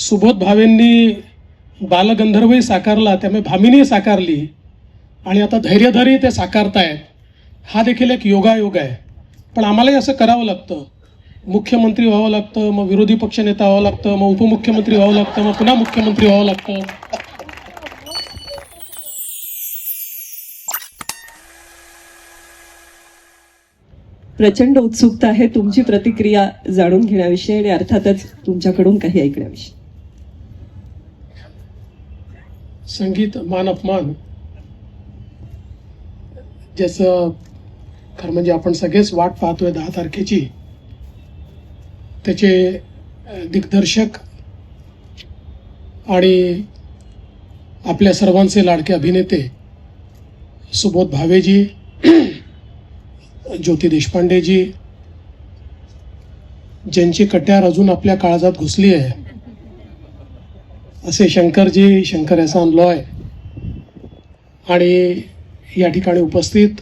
सुबोध भावेंनी बालगंधर्वही साकारला त्यामुळे भामिनी साकारली. आणि आता धैर्यधरी ते साकारतायत. हा देखील एक योगायोग आहे. पण आम्हालाही असं करावं लागतं. मुख्यमंत्री व्हावं लागतं मग विरोधी पक्षनेता व्हावं लागतं मग उपमुख्यमंत्री व्हावं लागतं मग पुन्हा मुख्यमंत्री व्हावं लागतं. प्रचंड उत्सुकता आहे तुमची प्रतिक्रिया जाणून घेण्याविषयी आणि अर्थातच तुमच्याकडून काही ऐकण्याविषयी. संगीत मान अपमान. ज्याचं खरं म्हणजे आपण सगळेच वाट पाहतोय दहा तारखेची. त्याचे दिग्दर्शक आणि आपल्या सर्वांचे लाडके अभिनेते सुबोध भावेजी ज्योती देशपांडेजी ज्यांची कट्यार अजून आपल्या काळजात घुसली आहे. असे शंकरजी शंकर एहसान लॉय आणि या ठिकाणी उपस्थित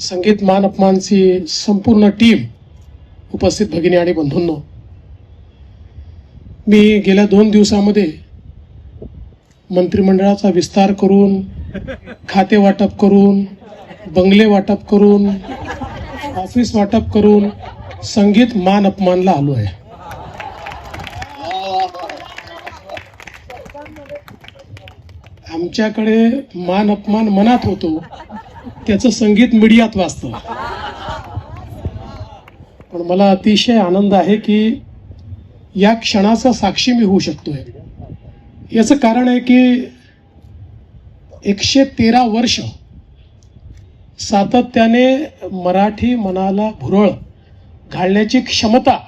संगीत मान अपमानची संपूर्ण टीम उपस्थित भगिनी आणि बंधूंनो मी गेल्या दोन दिवसामध्ये मंत्रिमंडळाचा विस्तार करून खाते वाटप करून बंगले वाटप करून ऑफिस वाटप करून संगीत मान अपमानला आलो आहे. ज्याच्याकडे मान अपमान मनात होतो त्याचं संगीत मीडियात वाचतं पण मला अतिशय आनंद आहे की या क्षणाचा साक्षी मी होऊ शकतोय. याचं कारण आहे की एकशे तेरा वर्ष सातत्याने मराठी मनाला भुरळ घालण्याची क्षमता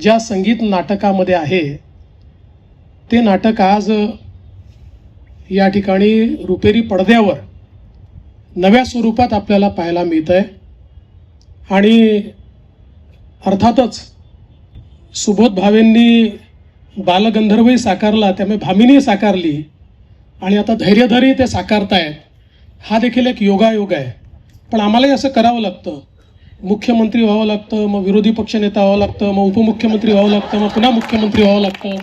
ज्या संगीत नाटकामध्ये आहे ते नाटक आज या ठिकाणी रुपेरी पडद्यावर नव्या स्वरूपात आपल्याला पाहायला मिळत आहे आणि अर्थातच सुबोध भावेंनी बालगंधर्वही साकारला त्यामुळे भामिनी साकारली. आणि आता धैर्यधरी ते साकारतायत. हा देखील एक योगायोग आहे. पण आम्हालाही असं करावं लागतं. मुख्यमंत्री व्हावं लागतं मग विरोधी पक्षनेता व्हावं लागतं मग उपमुख्यमंत्री व्हावं लागतं मग पुन्हा मुख्यमंत्री व्हावं लागतं.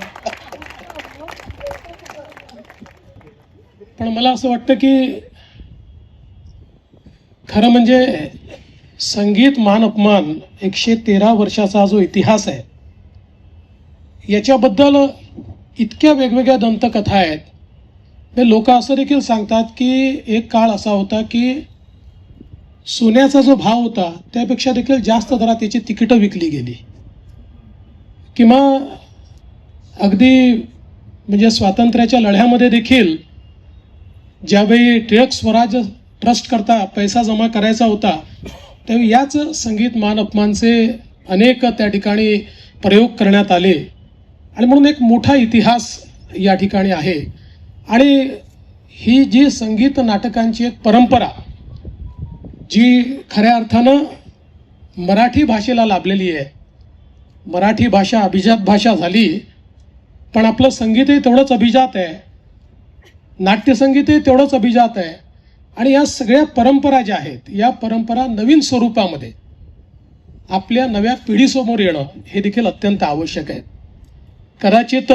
पण मला असं वाटतं की खरं म्हणजे संगीत मान अपमान एकशे तेरा वर्षाचा जो इतिहास आहे याच्याबद्दल इतक्या वेगवेगळ्या दंतकथा आहेत. ते लोक असं देखील सांगतात की एक काळ असा होता की सोन्याचा जो भाव होता त्यापेक्षा देखील जास्त दरात त्याची तिकीटं विकली गेली. किंवा अगदी म्हणजे स्वातंत्र्याच्या लढ्यामध्ये देखील ज्यावेळी टिळक स्वराज ट्रस्ट करता पैसा जमा करायचा होता त्यावेळी याच संगीत मान अपमानचे अनेक त्या ठिकाणी प्रयोग करण्यात आले. आणि म्हणून एक मोठा इतिहास या ठिकाणी आहे. आणि ही जी संगीत नाटकांची एक परंपरा जी खऱ्या अर्थानं मराठी भाषेला लाभलेली आहे. मराठी भाषा अभिजात भाषा झाली पण आपलं संगीतही तेवढंच अभिजात आहे. नाट्यसंगीतही तेवढंच अभिजात आहे. आणि या सगळ्या परंपरा ज्या आहेत या परंपरा नवीन स्वरूपामध्ये आपल्या नव्या पिढीसमोर येणं हे देखील अत्यंत आवश्यक आहे. कदाचित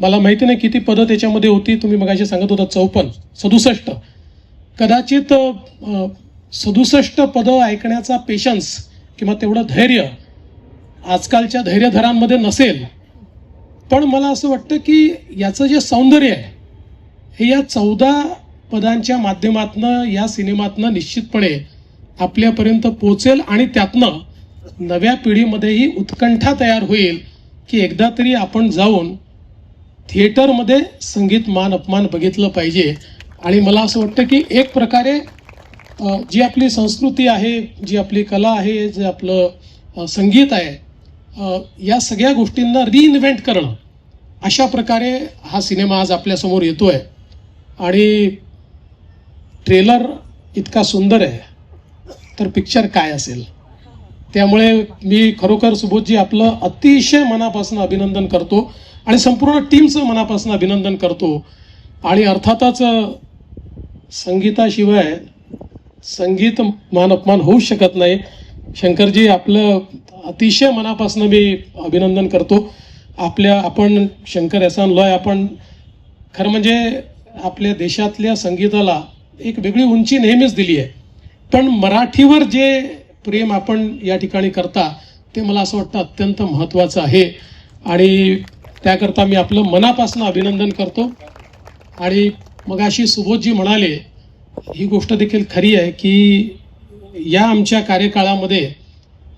मला माहिती नाही किती पदं त्याच्यामध्ये होती तुम्ही मगाशी सांगत होता चौपन्न सदुसष्ट. कदाचित सदुसष्ट पदं ऐकण्याचा पेशन्स किंवा तेवढं धैर्य आजकालच्या धैर्यधरांमध्ये नसेल. पण मला असं वाटतं की याचं जे सौंदर्य आहे या चौदा पदांच्या माध्यमातनं या सिनेमातनं निश्चितपणे आपल्यापर्यंत पोचेल आणि त्यातनं नव्या पिढीमध्येही उत्कंठा तयार होईल की एकदा तरी आपण जाऊन थिएटरमध्ये संगीत मान अपमान बघितलं पाहिजे. आणि मला असं वाटतं की एक प्रकारे जी आपली संस्कृती आहे जी आपली कला आहे जे आपलं संगीत आहे या सगळ्या गोष्टींना रिइन्व्हेंट करणं अशा प्रकारे हा सिनेमा आज आपल्यासमोर येतो आहे आणि ट्रेलर इतका सुंदर आहे. तर पिक्चर काय असेल? त्यामुळे मी खरोखर सुबोधजी आपलं अतिशय मनापासून अभिनंदन करतो आणि संपूर्ण टीमचं मनापासून अभिनंदन करतो. आणि अर्थातच संगीताशिवाय संगीत मान अपमान होऊ शकत नाही. शंकरजी आपलं अतिशय मनापासून मी अभिनंदन करतो. आपल्या आपण शंकर एसान लॉय आपण खरं म्हणजे आपल्या देशातल्या संगीताला एक वेगळी उंची नेहमीच दिली आहे. पण मराठीवर जे प्रेम आपण या ठिकाणी करता ते मला असं वाटतं अत्यंत महत्त्वाचं आहे. आणि त्याकरता मी आपलं मनापासून अभिनंदन करतो. आणि मग अशी सुबोधजी म्हणाले ही गोष्ट देखील खरी आहे की या आमच्या कार्यकाळामध्ये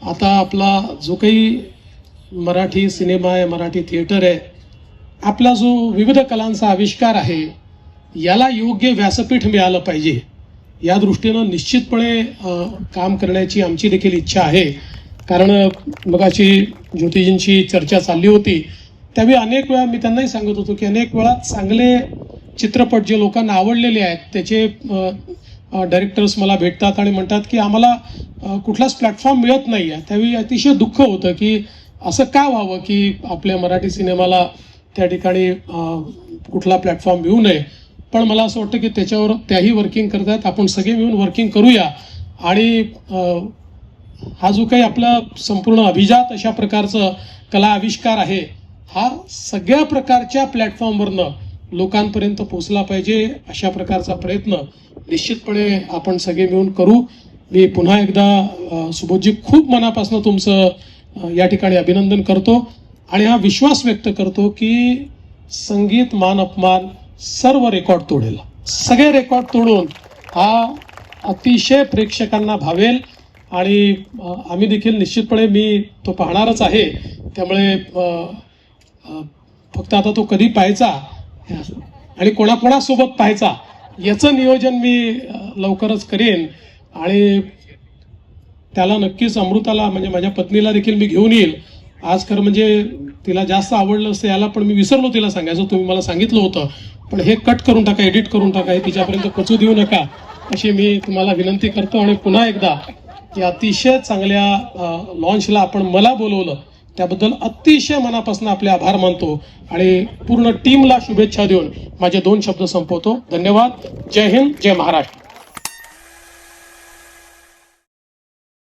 आता आपला जो काही मराठी सिनेमा आहे मराठी थिएटर आहे आपला जो विविध कलांचा आविष्कार आहे याला योग्य व्यासपीठ मिळालं पाहिजे. या दृष्टीनं निश्चितपणे काम करण्याची आमची देखील इच्छा आहे. कारण मगाची ज्योतिजींची चर्चा चालली होती. त्यावेळी अनेक वेळा मी त्यांनाही सांगत होतो की अनेक वेळा चांगले चित्रपट जे लोकांना आवडलेले आहेत त्याचे डायरेक्टर्स मला भेटतात आणि म्हणतात की आम्हाला कुठलाच प्लॅटफॉर्म मिळत नाही. आहे त्यावेळी अतिशय दुःख होतं की असं का व्हावं की आपल्या मराठी सिनेमाला त्या ठिकाणी कुठला प्लॅटफॉर्म मिळू नये. पण मला असं वाटतं की त्याच्यावर त्याही वर्किंग करतात. आपण सगळे मिळून वर्किंग करूया. आणि हा जो काही आपला संपूर्ण अभिजात अशा प्रकारचं कला आविष्कार आहे हा सगळ्या प्रकारच्या प्लॅटफॉर्मवरनं लोकांपर्यंत पोहोचला पाहिजे अशा प्रकारचा प्रयत्न निश्चितपणे आपण सगळे मिळून करू. मी पुन्हा एकदा सुबोधजी खूप मनापासून तुमचं या ठिकाणी अभिनंदन करतो. आणि हा विश्वास व्यक्त करतो की संगीत मान अपमान सर्व रेकॉर्ड तोडेल. सगळे रेकॉर्ड तोडून हा अतिशय प्रेक्षकांना भावेल आणि आम्ही देखील निश्चितपणे मी तो पाहणारच आहे. त्यामुळे फक्त आता तो कधी पाहायचा आणि कोणाकोणासोबत पाहायचा याचं नियोजन मी लवकरच करेन. आणि त्याला नक्कीच अमृताला म्हणजे माझ्या पत्नीला देखील मी घेऊन येईल. आज खरं म्हणजे तिला जास्त आवडलं असतं याला पण मी विसरलो तिला सांगायचं. तुम्ही मला सांगितलं होतं. पण हे कट करून टाका एडिट करून टाका हे तिच्यापर्यंत पोचू देऊ नका अशी मी तुम्हाला विनंती करतो आणि पुन्हा एकदा या अतिशय चांगल्या लॉन्चला आपण मला बोलवलं त्याबद्दल अतिशय मनापासून आपले आभार मानतो आणि पूर्ण टीमला शुभेच्छा देऊन माझे दोन शब्द संपवतो. धन्यवाद. जय हिंद जय महाराष्ट्र.